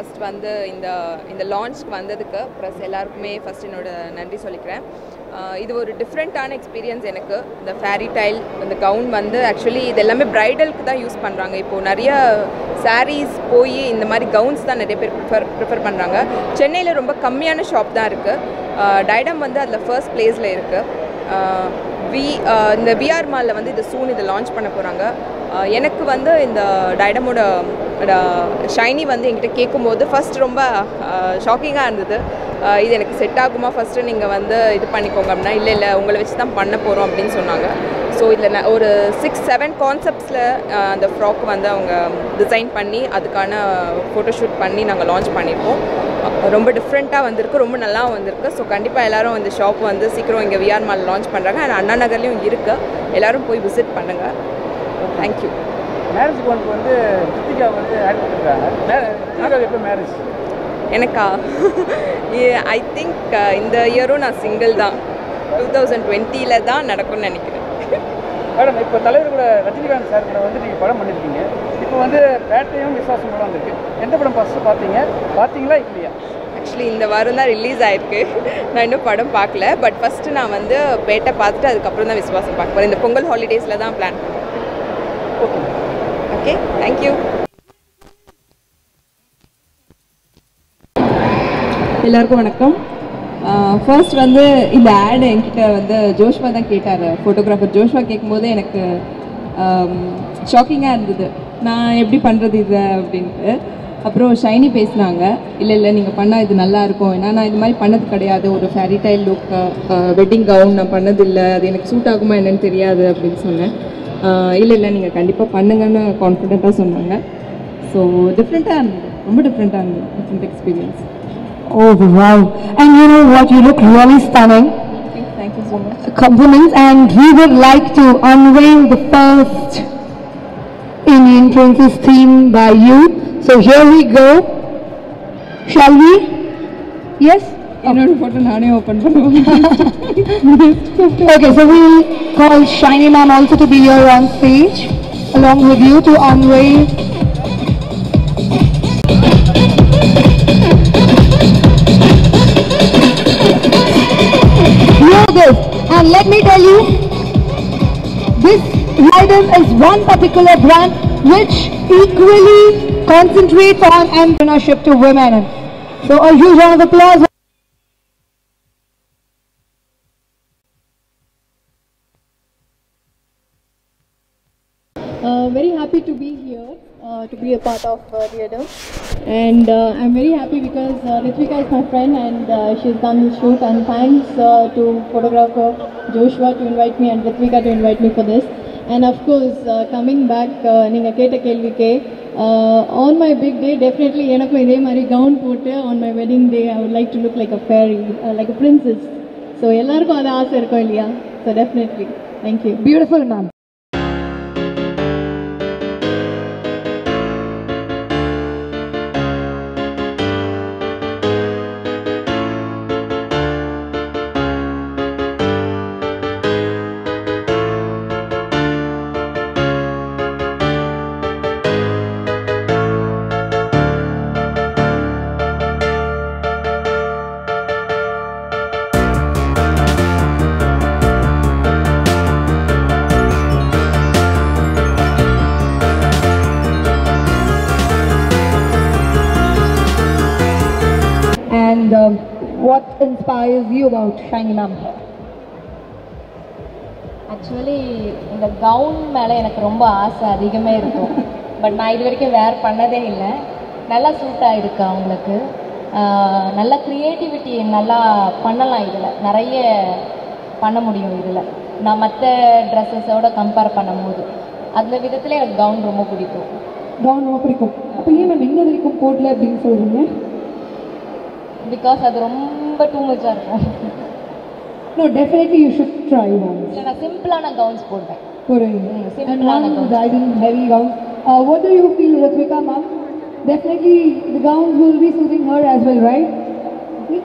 First வந்து இந்த இந்த லான்ச்க்கு வந்ததுக்கு ப்ளஸ் எல்லாருக்குமே ஃபர்ஸ்ட் என்னோட நன்றி சொல்லிக்கிறேன். இது ஒரு டிஃப்ரெண்ட்டான எக்ஸ்பீரியன்ஸ் எனக்கு. இந்த ஃபேரி டைல் இந்த கவுன் வந்து ஆக்சுவலி இது எல்லாமே ப்ரைடலுக்கு தான் யூஸ் பண்ணுறாங்க இப்போது நிறைய சாரீஸ் போய் இந்த மாதிரி கவுன்ஸ் தான் நிறைய பேர் ப்ரிஃபர் ப்ரிஃபர் பண்ணுறாங்க சென்னையில் ரொம்ப கம்மியான ஷாப் தான் இருக்குது டைடம் வந்து அதில் ஃபர்ஸ்ட் பிளேஸில் இருக்குது வி இந்த விஆர் மாலில் வந்து இது சூன் இதை லான்ச் பண்ண போகிறாங்க எனக்கு வந்து இந்த டைடமோட ஷைனி வந்து என்கிட்ட கேட்கும்போது ஃபர்ஸ்ட் ரொம்ப ஷாக்கிங்காக இருந்தது. இது எனக்கு செட் ஆகுமா? ஃபஸ்ட்டு நீங்கள் வந்து இது பண்ணிக்கோங்க அப்படின்னா இல்லை இல்லை உங்களை வச்சு தான் பண்ண போகிறோம் அப்படின்னு சொன்னாங்க. ஸோ இதில் நான் ஒரு சிக்ஸ் செவன் கான்செப்ட்ஸில் அந்த ஃப்ராக் வந்து அவங்க டிசைன் பண்ணி அதுக்கான ஃபோட்டோஷூட் பண்ணி நாங்கள் லான்ச் பண்ணியிருக்கோம் ரொம்ப டிஃப்ரெண்ட்டாக வந்திருக்கு ரொம்ப நல்லா வந்திருக்கு. ஸோ கண்டிப்பாக எல்லோரும் இந்த ஷாப் வந்து சீக்கிரம் இங்கே விஆர் மால் லான்ச் பண்ணுறாங்க அண்ட் அண்ணா நகர்லேயும் இருக்குது எல்லோரும் போய் விசிட் பண்ணுங்கள் தேங்க்யூ மேரேஜ் கவுனுக்கு வந்து கிருத்திகா வந்து ஆட் பண்ணிருக்காங்க எப்போ மேரேஜ் எனக்கா? ஐ திங்க் இந்த இயரும் நான் சிங்கிள் தான். டூ தௌசண்ட் டுவெண்ட்டியில் தான் நடக்கும்னு நினைக்கிறேன். மேடம் இப்போ தலைவர் கூட ரஜினிகாந்த் சார் கூட வந்து நீங்கள் படம் பண்ணியிருக்கீங்க இப்போ வந்து பேட்டையும் விசுவாசம் படம் வந்திருக்கு. எந்த படம் ஃபஸ்ட்டு பார்த்தீங்க? பார்த்தீங்களா இல்லையா? ஆக்சுவலி இந்த வாரம் தான் ரிலீஸ் ஆயிருக்கு. நான் இன்னும் படம் பார்க்கல. பட் ஃபஸ்ட்டு நான் வந்து பேட்டை பார்த்துட்டு அதுக்கப்புறம் தான் விசுவாசம் பார்க்க போகிறேன் இந்த பொங்கல் ஹாலிடேஸில் தான் பிளான் ஓகே ஓகே தேங்க்யூ எல்லாருக்கும் வணக்கம். ஃபர்ஸ்ட் வந்து இந்த ஆடு என்கிட்ட வந்து ஜோஷ்வா தான் கேட்டார் ஃபோட்டோகிராஃபர் ஜோஷ்வா கேட்கும்போது எனக்கு ஷாக்கிங்காக இருந்தது. நான் எப்படி பண்ணுறது இதை அப்படின்ட்டு. அப்புறம் ஷைனி பேசினாங்க. இல்லை இல்லை நீங்கள் பண்ணால் இது நல்லா இருக்கும். ஏன்னா நான் இது மாதிரி பண்ணது கிடையாது. ஒரு fairy tale look wedding gown நான் பண்ணதில்லை. அது எனக்கு சூட் ஆகுமா என்னன்னு தெரியாது அப்படின்னு சொன்னேன். இல்லை இல்லை நீங்கள் கண்டிப்பாக பண்ணுங்கன்னு கான்ஃபிடென்ட்டாக சொன்னாங்க ஸோ டிஃப்ரெண்ட்டாக இருந்தது ரொம்ப டிஃப்ரெண்ட்டாக இருந்தது different experience Oh, wow. And you know what? You look really stunning. Thank you so much. Compliments. And we would like to unveil the first Indian Princess theme by you. So here we go. Shall we? Yes? என்னோட photo நானே open பண்ணுவேன் Okay, so we'll call Shiny Ma'am also to be here on stage along with you to unveil. Hear this, and let me tell you, this item is one particular brand which equally concentrates on entrepreneurship to women. So a huge round of applause. very happy to be here, uh, to be a part of uh, Theatre. And uh, I'm very happy because uh, Ritvika is my friend and uh, she's done this shoot. And thanks uh, to photographer Joshua to invite me and Ritvika to invite me for this. And of course, uh, coming back, uh, நீங்கள் கேட்ட கேள்விக்கே uh, on my big day, definitely எனக்கும் இதே மாதிரி gown போட்டு on my wedding day, I would like to look like a fairy, uh, like a princess. So எல்லாருக்கும் அது ஆசை இருக்கும் இல்லையா? So definitely, thank you. Beautiful, And um, what inspires you about Shiny Ma'am? Actually இந்த gown மேலே எனக்கு ரொம்ப ஆசை அதிகமே இருக்கும். பட் நான் இது வரைக்கும் வேர் பண்ணதே இல்லை. நல்லா சூட் ஆகிருக்கு அவங்களுக்கு. நல்ல க்ரியேட்டிவிட்டி நல்லா பண்ணலாம் இதில். நிறைய பண்ண முடியும் இதில். நான் மற்ற ட்ரெஸ்ஸஸோட கம்பேர் பண்ணும்போது. அந்த விதத்தில் எனக்கு கவுன் ரொம்ப பிடிக்கும். கவுன் ரொம்ப பிடிக்கும். அப்போ ஏன் மேம் இன்ன வரைக்கும் போடல அப்படின்னு சொல்றீங்க? பிகாஸ் அது ரொம்ப டூ மச்சாக இருக்கும் No, definitely you should try once. இல்லை நான் சிம்பிளான கவுன்ஸ் போடுவேன் Correct. simple And ஆன one gowns. riding heavy gown. Uh, what do you feel, Ritvika ma'am? Definitely the gowns will be suiting her as well, right? Okay.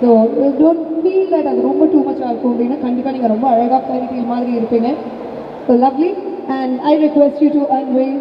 So uh, don't feel that அது ரொம்ப too much இருக்கும் அப்படின்னா கண்டிப்பாக நீங்கள் ரொம்ப அழகாக fairy deal மாதிரி இருப்பீங்க so lovely and I request you to unveil